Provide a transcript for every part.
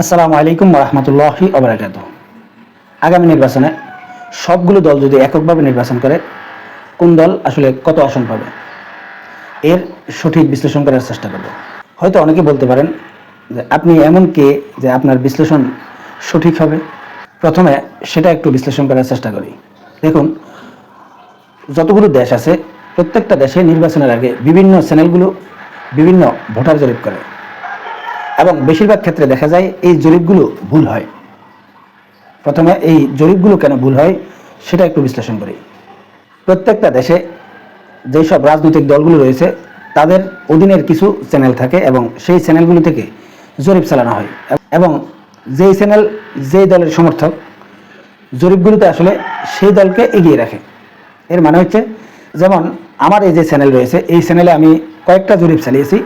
আসসালামু আলাইকুম রহমতুল্লাহি অবরাকাত আগামী নির্বাচনে সবগুলো দল যদি এককভাবে নির্বাচন করে, কোন দল আসলে কত আসন পাবে? এর সঠিক বিশ্লেষণ করার চেষ্টা করব। হয়তো অনেকে বলতে পারেন যে, আপনি এমন কে যে আপনার বিশ্লেষণ সঠিক হবে? প্রথমে সেটা একটু বিশ্লেষণ করার চেষ্টা করি। দেখুন, যতগুলো দেশ আছে, প্রত্যেকটা দেশে নির্বাচনের আগে বিভিন্ন চ্যানেলগুলো বিভিন্ন ভোটার জরিপ করে। এবং বেশিরভাগ ক্ষেত্রে দেখা যায় এই জরিপগুলো ভুল হয়। প্রথমে এই জরিপগুলো কেন ভুল হয়, সেটা একটু বিশ্লেষণ করি। প্রত্যেকটা দেশে যেই সব রাজনৈতিক দলগুলো রয়েছে, তাদের অধীনের কিছু চ্যানেল থাকে এবং সেই চ্যানেলগুলো থেকে জরিপ চালানো হয়। এবং যেই চ্যানেল, যেই দলের সমর্থক, জরিপগুলোতে আসলে সেই দলকে এগিয়ে রাখে। এর মানে হচ্ছে, যেমন আমার এই যে চ্যানেল রয়েছে, এই চ্যানেলে আমি কয়েকটা জরিপ চালিয়েছি।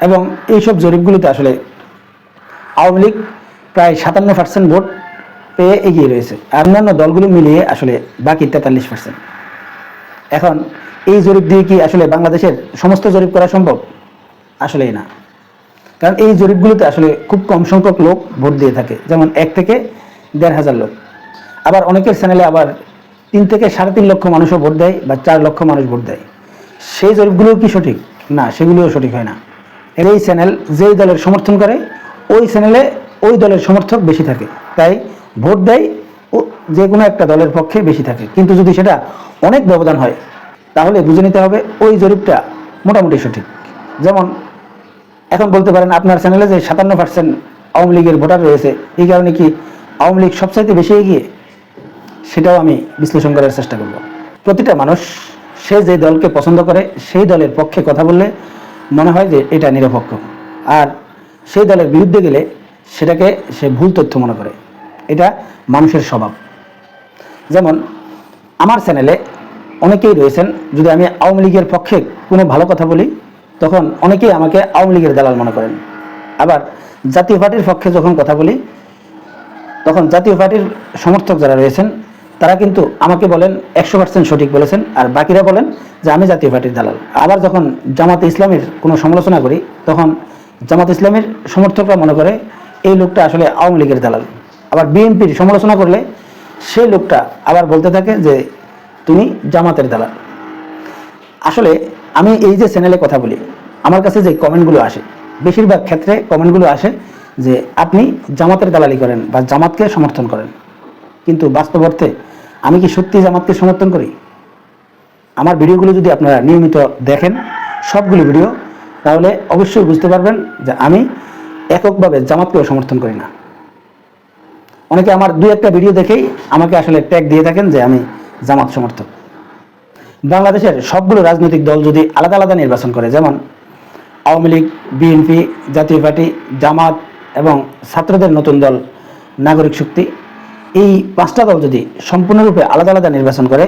এবং এইসব জরিপগুলোতে আসলে আওয়ামী লীগ প্রায় সাতান্ন পার্সেন্ট ভোট পেয়ে এগিয়ে রয়েছে। আর অন্যান্য দলগুলো মিলিয়ে আসলে বাকি তেতাল্লিশ পার্সেন্ট এখন এই জরিপ দিয়ে কি আসলে বাংলাদেশের সমস্ত জরিপ করা সম্ভব? আসলেই না। কারণ এই জরিপগুলোতে আসলে খুব কম সংখ্যক লোক ভোট দিয়ে থাকে। যেমন এক থেকে দেড় হাজার লোক। আবার অনেকের চ্যানেলে আবার তিন থেকে সাড়ে তিন লক্ষ মানুষও ভোট দেয় বা চার লক্ষ মানুষ ভোট দেয়। সেই জরিপগুলোও কি সঠিক? না, সেগুলোও সঠিক হয় না। এর এই চ্যানেল যেই দলের সমর্থন করে, ওই চ্যানেলে ওই দলের সমর্থক বেশি থাকে। তাই ভোট দেয় ও যে কোনো একটা দলের পক্ষে বেশি থাকে। কিন্তু যদি সেটা অনেক ব্যবধান হয়, তাহলে বুঝে নিতে হবে ওই জরিপটা মোটামুটি সঠিক। যেমন এখন বলতে পারেন আপনার চ্যানেলে যে সাতান্ন পার্সেন্ট আওয়ামী লীগের ভোটার রয়েছে, এই কারণে কি আওয়ামী লীগ সবচাইতে বেশি এগিয়ে? সেটাও আমি বিশ্লেষণ করার চেষ্টা করব। প্রতিটা মানুষ, সে যে দলকে পছন্দ করে, সেই দলের পক্ষে কথা বললে মনে হয় যে এটা নিরপেক্ষ। আর সেই দলের বিরুদ্ধে গেলে সেটাকে সে ভুল তথ্য মনে করে। এটা মানুষের স্বভাব। যেমন আমার চ্যানেলে অনেকেই রয়েছেন, যদি আমি আওয়ামী লীগের পক্ষে কোনো ভালো কথা বলি, তখন অনেকেই আমাকে আওয়ামী লীগের দালাল মনে করেন। আবার জাতীয় পার্টির পক্ষে যখন কথা বলি, তখন জাতীয় পার্টির সমর্থক যারা রয়েছেন তারা কিন্তু আমাকে বলেন একশো পার্সেন্ট সঠিক বলেছেন, আর বাকিরা বলেন যে আমি জাতীয় পার্টির দালাল। আবার যখন জামাতে ইসলামের কোনো সমালোচনা করি, তখন জামাত ইসলামের সমর্থকরা মনে করে এই লোকটা আসলে আওয়ামী লীগের দালাল। আবার বিএনপির সমালোচনা করলে সেই লোকটা আবার বলতে থাকে যে তুমি জামাতের দালাল। আসলে আমি এই যে চ্যানেলে কথা বলি, আমার কাছে যে কমেন্টগুলো আসে, বেশিরভাগ ক্ষেত্রে কমেন্টগুলো আসে যে আপনি জামাতের দালালি করেন বা জামাতকে সমর্থন করেন। কিন্তু বাস্তব অর্থে আমি কি সত্যি জামাতকে সমর্থন করি? আমার ভিডিওগুলো যদি আপনারা নিয়মিত দেখেন, সবগুলো ভিডিও, তাহলে অবশ্যই বুঝতে পারবেন যে আমি এককভাবে জামাতকেও সমর্থন করি না। অনেকে আমার দু একটা ভিডিও দেখেই আমাকে আসলে ট্যাগ দিয়ে থাকেন যে আমি জামাত সমর্থক। বাংলাদেশের সবগুলো রাজনৈতিক দল যদি আলাদা আলাদা নির্বাচন করে, যেমন আওয়ামী লীগ, বিএনপি, জাতীয় পার্টি, জামাত এবং ছাত্রদের নতুন দল, নাগরিক শক্তি এই পাঁচটা দল যদি সম্পূর্ণরূপে আলাদা আলাদা নির্বাচন করে,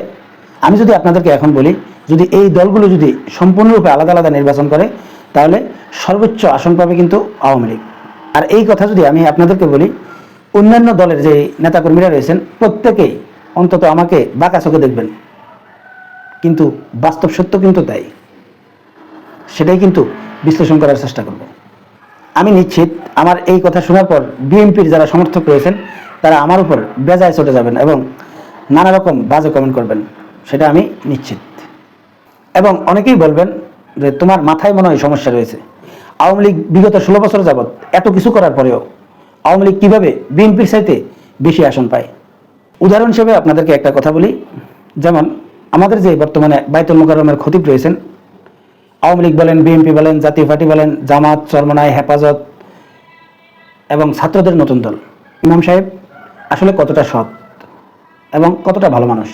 আমি যদি আপনাদেরকে এখন বলি, যদি এই দলগুলো যদি সম্পূর্ণরূপে আলাদা আলাদা নির্বাচন করে, তাহলে সর্বোচ্চ আসন পাবে কিন্তু আওয়ামী লীগ। আর এই কথা যদি আমি আপনাদেরকে বলি, অন্যান্য দলের যে নেতাকর্মীরা রয়েছেন, প্রত্যেকেই অন্তত আমাকে বাঁকা চোখে দেখবেন। কিন্তু বাস্তব সত্য কিন্তু তাই। সেটাই কিন্তু বিশ্লেষণ করার চেষ্টা করব। আমি নিশ্চিত আমার এই কথা শোনার পর বিএনপির যারা সমর্থক রয়েছেন তারা আমার উপর বেজায় চটে যাবেন এবং নানা রকম বাজে কমেন্ট করবেন, সেটা আমি নিশ্চিত। এবং অনেকেই বলবেন যে তোমার মাথায় মনে হয় সমস্যা রয়েছে। আওয়ামী লীগ বিগত ষোলো বছর যাবৎ এত কিছু করার পরেও আওয়ামী লীগ কীভাবে বিএনপির চাইতে বেশি আসন পায়? উদাহরণ হিসেবে আপনাদেরকে একটা কথা বলি। যেমন আমাদের যে বর্তমানে বাইতুল মোকাররমের খতিব রয়েছেন, আওয়ামী লীগ বলেন, বিএনপি বলেন, জাতীয় পার্টি বলেন, জামাত চরমনায় হেফাজত এবং ছাত্রদের নতুন দল। ইমাম সাহেব আসলে কতটা সৎ এবং কতটা ভালো মানুষ?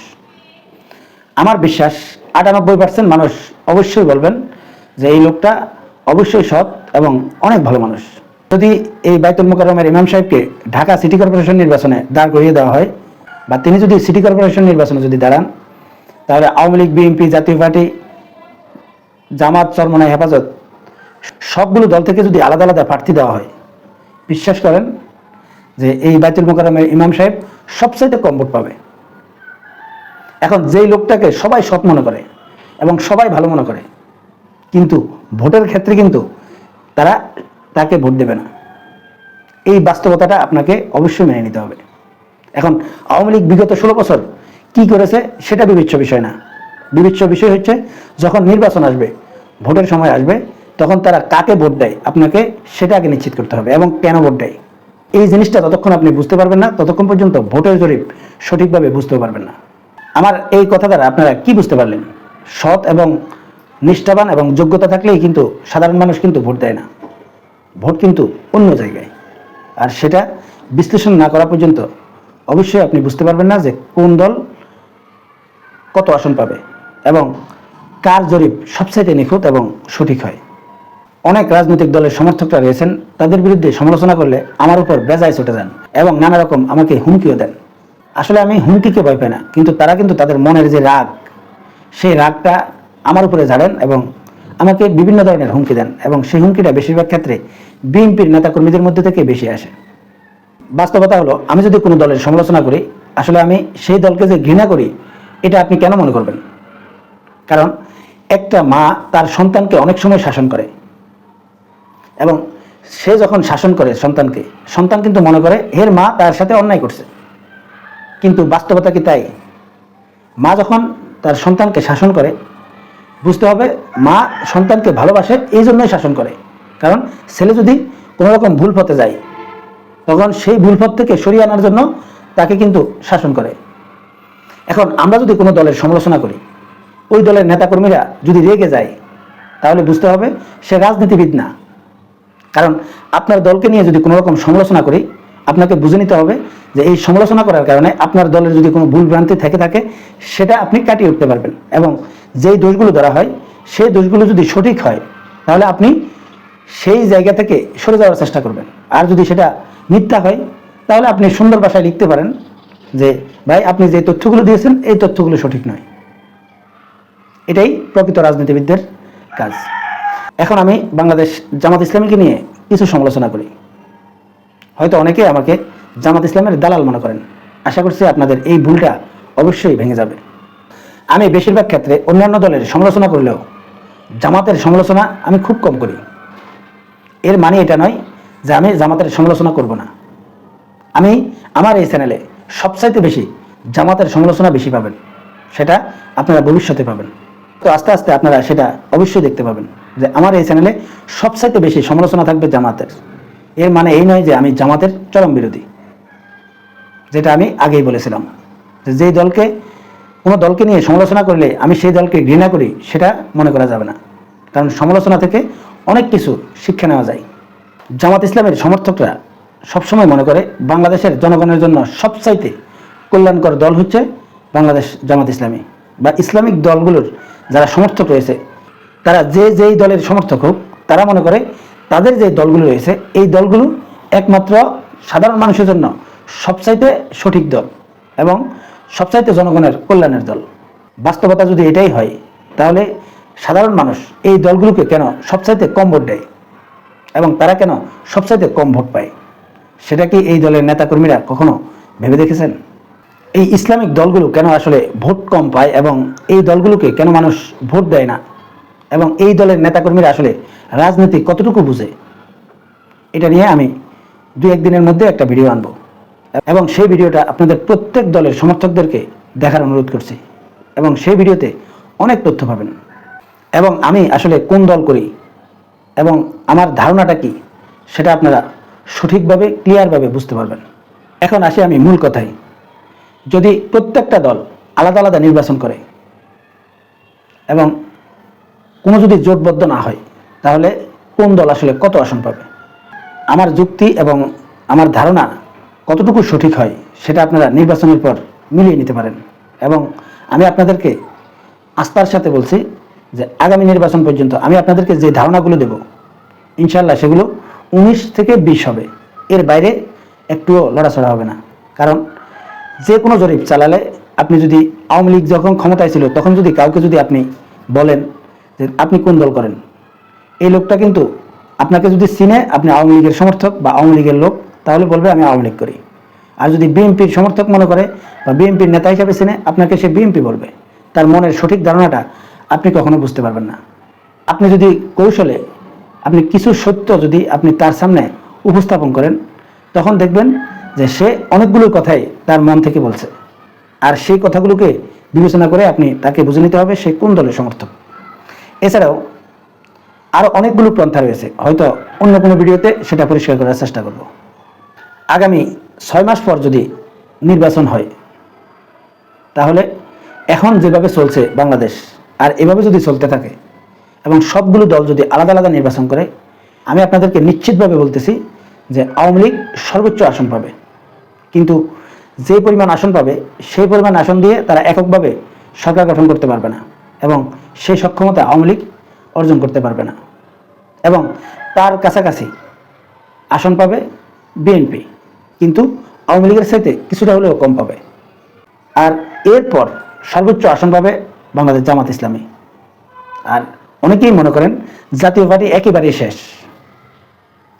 আমার বিশ্বাস আটানব্বই পার্সেন্ট মানুষ অবশ্যই বলবেন যে এই লোকটা অবশ্যই সৎ এবং অনেক ভালো মানুষ। যদি এই বাইতুল মোকাররমের ইমাম সাহেবকে ঢাকা সিটি কর্পোরেশন নির্বাচনে দাঁড় করিয়ে দেওয়া হয় বা তিনি যদি সিটি কর্পোরেশন নির্বাচনে যদি দাঁড়ান, তাহলে আওয়ামী লীগ, বিএনপি, জাতীয় পার্টি, জামাত চরমনায় হেফাজত সবগুলো দল থেকে যদি আলাদা আলাদা প্রার্থী দেওয়া হয়, বিশ্বাস করেন যে এই বাইতুল মোকাররমের ইমাম সাহেব সবচাইতে কম ভোট পাবে। এখন যেই লোকটাকে সবাই সৎ মনে করে এবং সবাই ভালো মনে করে, কিন্তু ভোটের ক্ষেত্রে কিন্তু তারা তাকে ভোট দেবে না। এই বাস্তবতাটা আপনাকে অবশ্যই মেনে নিতে হবে। এখন আওয়ামী লীগ বিগত ষোলো বছর কি করেছে সেটা বিবেচ্য বিষয় না। বিবেচ্য বিষয় হচ্ছে যখন নির্বাচন আসবে, ভোটের সময় আসবে, তখন তারা কাকে ভোট দেয় আপনাকে সেটা আগে নিশ্চিত করতে হবে এবং কেন ভোট দেয়। এই জিনিসটা ততক্ষণ আপনি বুঝতে পারবেন না, ততক্ষণ পর্যন্ত ভোটের জরিপ সঠিকভাবে বুঝতেও পারবেন না। আমার এই কথা দ্বারা আপনারা কি বুঝতে পারলেন? সৎ এবং নিষ্ঠাবান এবং যোগ্যতা থাকলেই কিন্তু সাধারণ মানুষ কিন্তু ভোট দেয় না। ভোট কিন্তু অন্য জায়গায়। আর সেটা বিশ্লেষণ না করা পর্যন্ত অবশ্যই আপনি বুঝতে পারবেন না যে কোন দল কত আসন পাবে এবং কার জরিপ সবচাইতে নিখুঁত এবং সঠিক হয়। অনেক রাজনৈতিক দলের সমর্থকরা রয়েছেন, তাদের বিরুদ্ধে সমালোচনা করলে আমার উপর বেজায় ছুটে যান এবং নানা রকম আমাকে হুমকিও দেন। আসলে আমি হুমকিকে ভয় পাই না, কিন্তু তারা কিন্তু তাদের মনের যে রাগ, সেই রাগটা আমার উপরে ঝাড়েন এবং আমাকে বিভিন্ন ধরনের হুমকি দেন এবং সেই হুমকিটা বেশিরভাগ ক্ষেত্রে বিএনপির নেতাকর্মীদের মধ্যে থেকে বেশি আসে। বাস্তবতা হলো, আমি যদি কোনো দলের সমালোচনা করি, আসলে আমি সেই দলকে যে ঘৃণা করি, এটা আপনি কেন মনে করবেন? কারণ একটা মা তার সন্তানকে অনেক সময় শাসন করে এবং সে যখন শাসন করে সন্তানকে, সন্তান কিন্তু মনে করে, এর মা তার সাথে অন্যায় করছে। কিন্তু বাস্তবতা কি তাই? মা যখন তার সন্তানকে শাসন করে, বুঝতে হবে মা সন্তানকে ভালোবাসে, এই জন্যই শাসন করে। কারণ ছেলে যদি কোনো রকম ভুল পথে যায়, তখন সেই ভুল পথ থেকে সরিয়ে আনার জন্য তাকে কিন্তু শাসন করে। এখন আমরা যদি কোনো দলের সমালোচনা করি, ওই দলের নেতাকর্মীরা যদি রেগে যায়, তাহলে বুঝতে হবে সে রাজনীতিবিদ না। কারণ আপনার দলকে নিয়ে যদি কোনো রকম সমালোচনা করি, আপনাকে বুঝে নিতে হবে যে এই সমালোচনা করার কারণে আপনার দলের যদি কোনো ভুল ভ্রান্তি থেকে থাকে, সেটা আপনি কাটিয়ে উঠতে পারবেন। এবং যেই দোষগুলো ধরা হয়, সেই দোষগুলো যদি সঠিক হয়, তাহলে আপনি সেই জায়গা থেকে সরে যাওয়ার চেষ্টা করবেন। আর যদি সেটা মিথ্যা হয়, তাহলে আপনি সুন্দর ভাষায় লিখতে পারেন যে, ভাই, আপনি যে তথ্যগুলো দিয়েছেন, এই তথ্যগুলো সঠিক নয়। এটাই প্রকৃত রাজনীতিবিদদের কাজ। এখন আমি বাংলাদেশ জামাত ইসলামীকে নিয়ে কিছু সমালোচনা করি। হয়তো অনেকে আমাকে জামাত ইসলামের দালাল মনে করেন। আশা করছি আপনাদের এই ভুলটা অবশ্যই ভেঙে যাবে। আমি বেশিরভাগ ক্ষেত্রে অন্যান্য দলের সমালোচনা করলেও জামাতের সমালোচনা আমি খুব কম করি। এর মানে এটা নয় যে আমি জামাতের সমালোচনা করব না। আমি আমার এই চ্যানেলে সবচাইতে বেশি জামাতের সমালোচনা বেশি পাবেন। সেটা আপনারা ভবিষ্যতে পাবেন। তো আস্তে আস্তে আপনারা সেটা অবশ্যই দেখতে পাবেন যে আমার এই চ্যানেলে সবচাইতে বেশি সমালোচনা থাকবে জামাতের। এর মানে এই নয় যে আমি জামাতের চরম বিরোধী। যেটা আমি আগেই বলেছিলাম যে যেই দলকে, কোনো দলকে নিয়ে সমালোচনা করলে আমি সেই দলকে ঘৃণা করি, সেটা মনে করা যাবে না। কারণ সমালোচনা থেকে অনেক কিছু শিক্ষা নেওয়া যায়। জামাত ইসলামের সমর্থকরা সবসময় মনে করে বাংলাদেশের জনগণের জন্য সবচাইতে কল্যাণকর দল হচ্ছে বাংলাদেশ জামাত ইসলামী। বা ইসলামিক দলগুলোর যারা সমর্থক রয়েছে, তারা যে যেই দলের সমর্থক হোক, তারা মনে করে তাদের যে দলগুলো রয়েছে, এই দলগুলো একমাত্র সাধারণ মানুষের জন্য সবচাইতে সঠিক দল এবং সবচাইতে জনগণের কল্যাণের দল। বাস্তবতা যদি এটাই হয়, তাহলে সাধারণ মানুষ এই দলগুলোকে কেন সবচাইতে কম ভোট দেয় এবং তারা কেন সবচাইতে কম ভোট পায়? সেটা কি এই দলের নেতাকর্মীরা কখনো ভেবে দেখেছেন? এই ইসলামিক দলগুলো কেন আসলে ভোট কম পায় এবং এই দলগুলোকে কেন মানুষ ভোট দেয় না? এবং এই দলের নেতাকর্মীরা আসলে রাজনীতি কতটুকু বুঝে? এটা নিয়ে আমি দু একদিনের মধ্যে একটা ভিডিও আনব। এবং সেই ভিডিওটা আপনাদের প্রত্যেক দলের সমর্থকদেরকে দেখার অনুরোধ করছি। এবং সেই ভিডিওতে অনেক তথ্য পাবেন। এবং আমি আসলে কোন দল করি? এবং আমার ধারণাটা কি? সেটা আপনারা সঠিকভাবে, ক্লিয়ারভাবে বুঝতে পারবেন। এখন আসি আমি মূল কথায়। যদি প্রত্যেকটা দল আলাদা আলাদা নির্বাচন করে এবং কোনো যদি জোটবদ্ধ না হয়, তাহলে কোন দল আসলে কত আসন পাবে? আমার যুক্তি এবং আমার ধারণা কতটুকু সঠিক হয়, সেটা আপনারা নির্বাচনের পর মিলিয়ে নিতে পারেন। এবং আমি আপনাদেরকে আস্থার সাথে বলছি যে আগামী নির্বাচন পর্যন্ত আমি আপনাদেরকে যে ধারণাগুলো দেব ইনশাল্লাহ সেগুলো উনিশ থেকে বিশ হবে। এর বাইরে একটুও লড়াছড়া হবে না। কারণ যে কোনো জরিপ চালালে আপনি যদি আওয়ামী লীগ যখন ক্ষমতায় ছিল, তখন যদি কাউকে যদি আপনি বলেন যে আপনি কোন দল করেন, এই লোকটা কিন্তু আপনাকে যদি চিনে আপনি আওয়ামী লীগের সমর্থক বা আওয়ামী লীগের লোক, তাহলে বলবে, আমি আওয়ামী লীগ করি। আর যদি বিএনপির সমর্থক মনে করে বা বিএনপির নেতা হিসাবে চিনে, আপনাকে সে বিএনপি বলবে। তার মনের সঠিক ধারণাটা আপনি কখনো বুঝতে পারবেন না। আপনি যদি কৌশলে আপনি কিছু সত্য যদি আপনি তার সামনে উপস্থাপন করেন, তখন দেখবেন যে সে অনেকগুলো কথাই তার মন থেকে বলছে। আর সেই কথাগুলোকে বিবেচনা করে আপনি তাকে বুঝে নিতে হবে সে কোন দলের সমর্থক। এছাড়াও আরও অনেকগুলো পন্থা রয়েছে, হয়তো অন্য কোনো ভিডিওতে সেটা পরিষ্কার করার চেষ্টা করব। আগামী ছয় মাস পর যদি নির্বাচন হয়, তাহলে এখন যেভাবে চলছে বাংলাদেশ আর এভাবে যদি চলতে থাকে এবং সবগুলো দল যদি আলাদা আলাদা নির্বাচন করে, আমি আপনাদেরকে নিশ্চিতভাবে বলতেছি যে আওয়ামী লীগ সর্বোচ্চ আসন পাবে। কিন্তু যে পরিমাণ আসন পাবে, সেই পরিমাণ আসন দিয়ে তারা এককভাবে সরকার গঠন করতে পারবে না এবং সেই সক্ষমতা আওয়ামী লীগ অর্জন করতে পারবে না। এবং তার কাছাকাছি আসন পাবে বিএনপি, কিন্তু আওয়ামী লীগের সাথে কিছুটা হলেও কম পাবে। আর এরপর সর্বোচ্চ আসন পাবে বাংলাদেশ জামাত ইসলামী। আর অনেকেই মনে করেন জাতীয় পার্টি একেবারেই শেষ।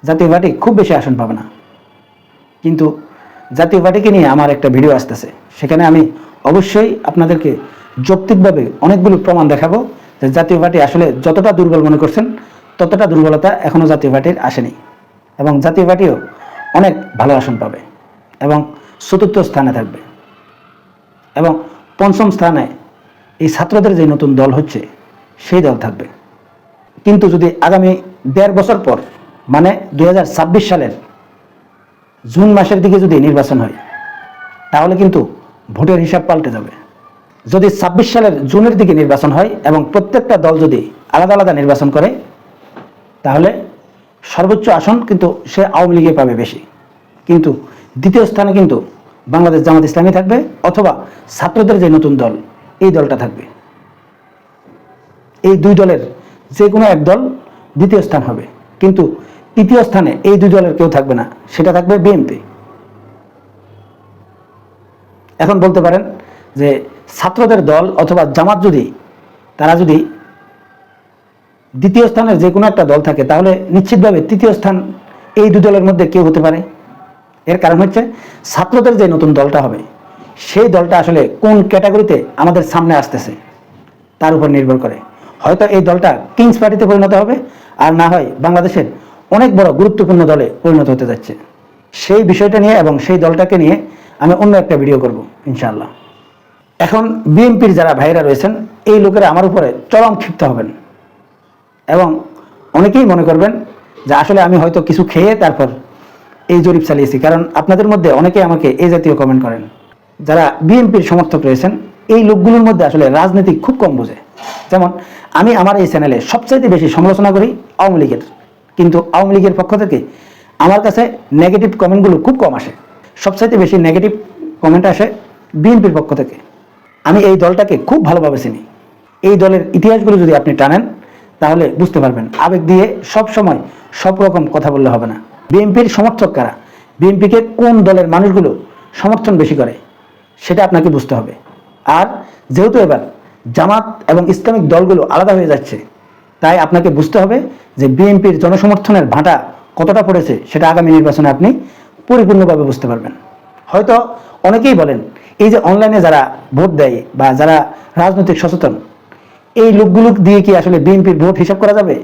জাতীয় পার্টি খুব বেশি আসন পাবে না। কিন্তু জাতীয় পার্টিকে নিয়ে আমার একটা ভিডিও আসতেছে। সেখানে আমি অবশ্যই আপনাদেরকে যৌক্তিকভাবে অনেকগুলো প্রমাণ দেখাবো যে জাতীয় পার্টি আসলে যতটা দুর্বল মনে করছেন, ততটা দুর্বলতা এখনও জাতীয় পার্টির আসেনি এবং জাতীয় পার্টিও অনেক ভালো আসন পাবে এবং চতুর্থ স্থানে থাকবে। এবং পঞ্চম স্থানে এই ছাত্রদের যে নতুন দল হচ্ছে, সেই দল থাকবে। কিন্তু যদি আগামী দেড় বছর পর মানে দু হাজার ছাব্বিশ সালের জুন মাসের দিকে যদি নির্বাচন হয়, তাহলে কিন্তু ভোটের হিসাব পাল্টে যাবে। যদি ছাব্বিশ সালের জুনের দিকে নির্বাচন হয় এবং প্রত্যেকটা দল যদি আলাদা আলাদা নির্বাচন করে, তাহলে সর্বোচ্চ আসন কিন্তু সে আওয়ামী লীগে পাবে বেশি। কিন্তু দ্বিতীয় স্থানে কিন্তু বাংলাদেশ জামাত ইসলামী থাকবে অথবা ছাত্রদের যে নতুন দল, এই দলটা থাকবে। এই দুই দলের যে কোনো এক দল দ্বিতীয় স্থান হবে। কিন্তু তৃতীয় স্থানে এই দুই দলের কেউ থাকবে না, সেটা থাকবে বিএনপি। এখন বলতে পারেন যে ছাত্রদের দল অথবা জামাত যদি, তারা যদি দ্বিতীয় স্থানের যে কোনো একটা দল থাকে, তাহলে নিশ্চিতভাবে তৃতীয় স্থান এই দুই দলের মধ্যে কেউ হতে পারে। এর কারণ হচ্ছে ছাত্রদের যে নতুন দলটা হবে, সেই দলটা আসলে কোন ক্যাটাগরিতে আমাদের সামনে আসতেছে, তার উপর নির্ভর করে। হয়তো এই দলটা কিংস পার্টিতে পরিণত হবে, আর না হয় বাংলাদেশের অনেক বড় গুরুত্বপূর্ণ দলে পরিণত হতে যাচ্ছে। সেই বিষয়টা নিয়ে এবং সেই দলটাকে নিয়ে আমি অন্য একটা ভিডিও করব, ইনশাআল্লাহ। এখন বিএনপির যারা ভাইরা রয়েছেন, এই লোকেরা আমার উপরে চরম ক্ষিপ্ত হবেন। এবং অনেকেই মনে করবেন যে আসলে আমি হয়তো কিছু খেয়ে তারপর এই জরিপ চালিয়েছি। কারণ আপনাদের মধ্যে অনেকে আমাকে এই জাতীয় কমেন্ট করেন। যারা বিএনপির সমর্থক রয়েছেন, এই লোকগুলোর মধ্যে আসলে রাজনীতি খুব কম বোঝে। যেমন, আমি আমার এই চ্যানেলে সবচাইতে বেশি সমালোচনা করি আওয়ামী লীগের। কিন্তু আওয়ামী লীগের পক্ষ থেকে আমার কাছে নেগেটিভ কমেন্টগুলো খুব কম আসে। সবচাইতে বেশি নেগেটিভ কমেন্ট আসে বিএনপির পক্ষ থেকে। আমি এই দলটাকে খুব ভালোভাবে চিনি। এই দলের ইতিহাসগুলো যদি আপনি টানেন, তাহলে বুঝতে পারবেন আবেগ দিয়ে সব সময় সব রকম কথা বললে হবে না। বিএনপির সমর্থক কারা? বিএনপিকে কোন দলের মানুষগুলো সমর্থন বেশি করে? সেটা আপনাকে বুঝতে হবে। আর যেহেতু এবার জামাত এবং ইসলামিক দলগুলো আলাদা হয়ে যাচ্ছে তাই আপনাকে বুঝতে হবে যে বিএনপির জনসমর্থনের ভাটা কতটা পড়েছে, সেটা আগামী নির্বাচনে আপনি পরিপূর্ণভাবে বুঝতে পারবেন। হয়তো অনেকেই বলেন, এই যে অনলাইনে যারা ভোট দেয় বা যারা রাজনৈতিক সচেতন, এই লোকগুলো দিয়ে কি আসলে বিএনপির ভোট হিসাব করা যাবে?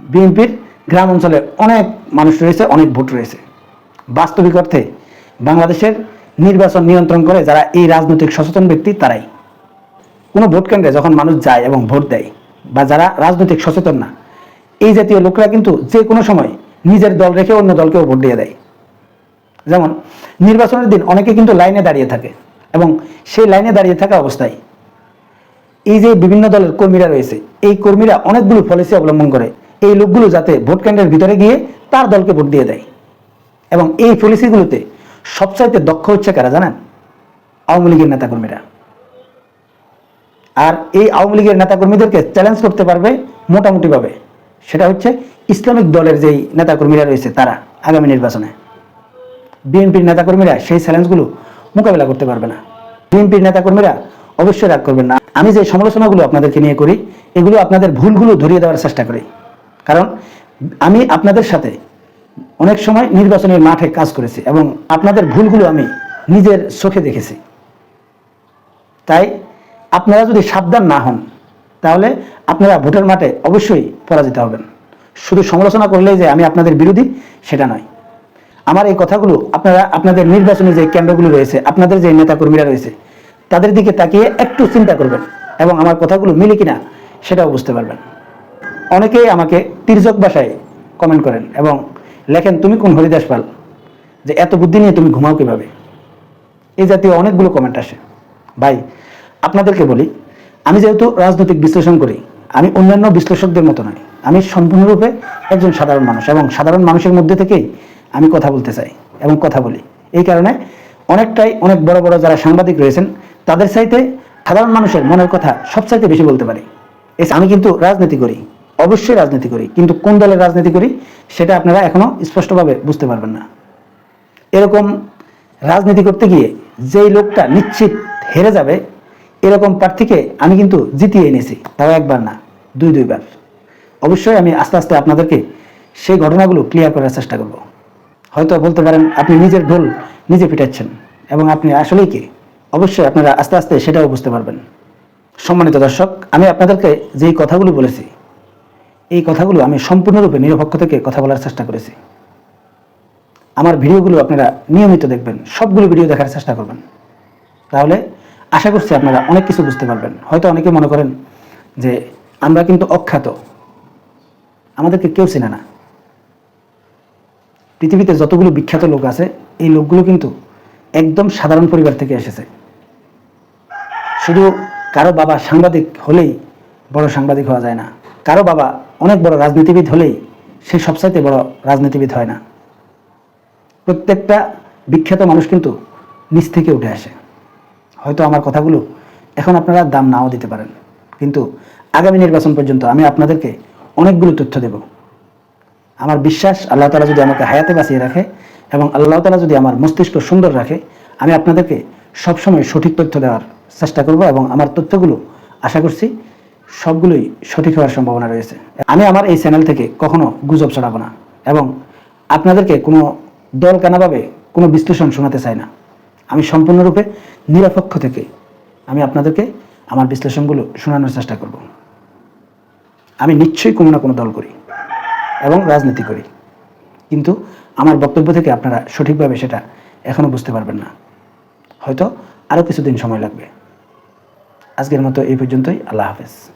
বিএনপির গ্রাম অঞ্চলে অনেক মানুষ রয়েছে, অনেক ভোট রয়েছে। বাস্তবিক অর্থে বাংলাদেশের নির্বাচন নিয়ন্ত্রণ করে যারা এই রাজনৈতিক সচেতন ব্যক্তি, তারাই। কোনো ভোট কেন্দ্রে যখন মানুষ যায় এবং ভোট দেয় বা যারা রাজনৈতিক সচেতন না, এই জাতীয় লোকরা কিন্তু যে কোনো সময় নিজের দল রেখে অন্য দলকেও ভোট দিয়ে দেয়। যেমন, নির্বাচনের দিন অনেকে কিন্তু লাইনে দাঁড়িয়ে থাকে এবং সেই লাইনে দাঁড়িয়ে থাকা অবস্থায় এই যে বিভিন্ন দলের কর্মীরা রয়েছে, এই কর্মীরা অনেকগুলো পলিসি অবলম্বন করে এই লোকগুলো যাতে ভোট কেন্দ্রের ভিতরে গিয়ে তার দলকে ভোট দিয়ে দেয়। এবং এই পলিসিগুলোতে সবচাইতে দক্ষ হচ্ছে কারা জানেন? আওয়ামী লীগের নেতাকর্মীরা। আর এই আওয়ামী লীগের নেতাকর্মীদেরকে চ্যালেঞ্জ করতে পারবে মোটামুটিভাবে। সেটা হচ্ছে ইসলামিক দলের যেই নেতাকর্মীরা রয়েছে তারা আগামী নির্বাচনে। বিএনপির নেতাকর্মীরা সেই চ্যালেঞ্জগুলো মোকাবেলা করতে পারবে না। বিএনপির নেতাকর্মীরা অবশ্যই রাগ করবেন না। আমি যে সমালোচনাগুলো আপনাদেরকে নিয়ে করি, এগুলো আপনাদের ভুলগুলো ধরিয়ে দেওয়ার চেষ্টা করি। কারণ আমি আপনাদের সাথে অনেক সময় নির্বাচনের মাঠে কাজ করেছি এবং আপনাদের ভুলগুলো আমি নিজের চোখে দেখেছি। তাই আপনারা যদি সাবধান না হন, তাহলে আপনারা ভোটের মাঠে অবশ্যই পরাজিত হবেন। শুধু সমালোচনা করলেই যে আমি আপনাদের বিরোধী, সেটা নয়। আমার এই কথাগুলো আপনারা, আপনাদের নির্বাচনী যে কেন্দ্রগুলো রয়েছে, আপনাদের যে নেতাকর্মীরা রয়েছে, তাদের দিকে তাকিয়ে একটু চিন্তা করবেন এবং আমার কথাগুলো মিলে কিনা, সেটাও বুঝতে পারবেন। অনেকেই আমাকে তির্যক ভাষায় কমেন্ট করেন এবং লেখেন, তুমি কোন হরিদাস পাল? যে এত বুদ্ধি নিয়ে তুমি ঘুমাও কীভাবে? এই জাতীয় অনেকগুলো কমেন্ট আসে। ভাই আপনাদেরকে বলি, আমি যেহেতু রাজনৈতিক বিশ্লেষণ করি, আমি অন্যান্য বিশ্লেষকদের মতো নয় আমি সম্পূর্ণরূপে একজন সাধারণ মানুষ এবং সাধারণ মানুষের মধ্যে থেকেই আমি কথা বলতে চাই এবং কথা বলি। এই কারণে অনেকটাই অনেক বড় বড় যারা সাংবাদিক রয়েছেন, তাদের চাইতে সাধারণ মানুষের মনের কথা সবচাইতে বেশি বলতে পারি। এস, আমি কিন্তু রাজনীতি করি, অবশ্যই রাজনীতি করি, কিন্তু কোন দলের রাজনীতি করি সেটা আপনারা এখনও স্পষ্টভাবে বুঝতে পারবেন না। এরকম রাজনীতি করতে গিয়ে যেই লোকটা নিশ্চিত হেরে যাবে এরকম প্রার্থীকে আমি কিন্তু জিতিয়ে এনেছি, তাও একবার না, দুই দুইবার। অবশ্যই আমি আস্তে আস্তে আপনাদেরকে সেই ঘটনাগুলো ক্লিয়ার করার চেষ্টা করব। হয়তো বলতে পারেন আপনি নিজের ঢোল নিজে পিটাচ্ছেন এবং আপনি আসলেই কে? অবশ্যই আপনারা আস্তে আস্তে সেটাও বুঝতে পারবেন। সম্মানিত দর্শক, আমি আপনাদেরকে যেই কথাগুলো বলেছি, এই কথাগুলো আমি সম্পূর্ণরূপে নিরপেক্ষ থেকে কথা বলার চেষ্টা করেছি। আমার ভিডিওগুলো আপনারা নিয়মিত দেখবেন, সবগুলো ভিডিও দেখার চেষ্টা করবেন। তাহলে আশা করছি আপনারা অনেক কিছু বুঝতে পারবেন। হয়তো অনেকে মনে করেন যে আমরা কিন্তু অখ্যাত। আমাদেরকে কেউ চেনে না। পৃথিবীতে যতগুলো বিখ্যাত লোক আছে, এই লোকগুলো কিন্তু একদম সাধারণ পরিবার থেকে এসেছে। শুধু কারও বাবা সাংবাদিক হলেই বড় সাংবাদিক হওয়া যায় না। কারও বাবা অনেক বড় রাজনীতিবিদ হলেই সে সবচাইতে বড় রাজনীতিবিদ হয় না। প্রত্যেকটা বিখ্যাত মানুষ কিন্তু নিচ থেকে উঠে আসে। হয়তো আমার কথাগুলো এখন আপনারা দাম নাও দিতে পারেন। কিন্তু আগামী নির্বাচন পর্যন্ত আমি আপনাদেরকে অনেকগুলো তথ্য দেব। আমার বিশ্বাস আল্লাহ তালা যদি আমাকে হায়াতে বাঁচিয়ে রাখে এবং আল্লাহ তালা যদি আমার মস্তিষ্ক সুন্দর রাখে, আমি আপনাদেরকে সবসময় সঠিক তথ্য দেওয়ার চেষ্টা করব এবং আমার তথ্যগুলো আশা করছি সবগুলোই সঠিক হওয়ার সম্ভাবনা রয়েছে। আমি আমার এই চ্যানেল থেকে কখনো গুজব ছড়াবো না এবং আপনাদেরকে কোনো দল কানাভাবে কোনো বিশ্লেষণ শোনাতে চাই না। আমি সম্পূর্ণরূপে নিরপেক্ষ থেকে আমি আপনাদেরকে আমার বিশ্লেষণগুলো শোনানোর চেষ্টা করব। আমি নিশ্চয়ই কোনো না কোনো দল করি এবং রাজনীতি করি। কিন্তু আমার বক্তব্য থেকে আপনারা সঠিকভাবে সেটা এখনও বুঝতে পারবেন না। হয়তো আরও কিছুদিন সময় লাগবে। আজকের মতো এই পর্যন্তই। আল্লাহ হাফেজ।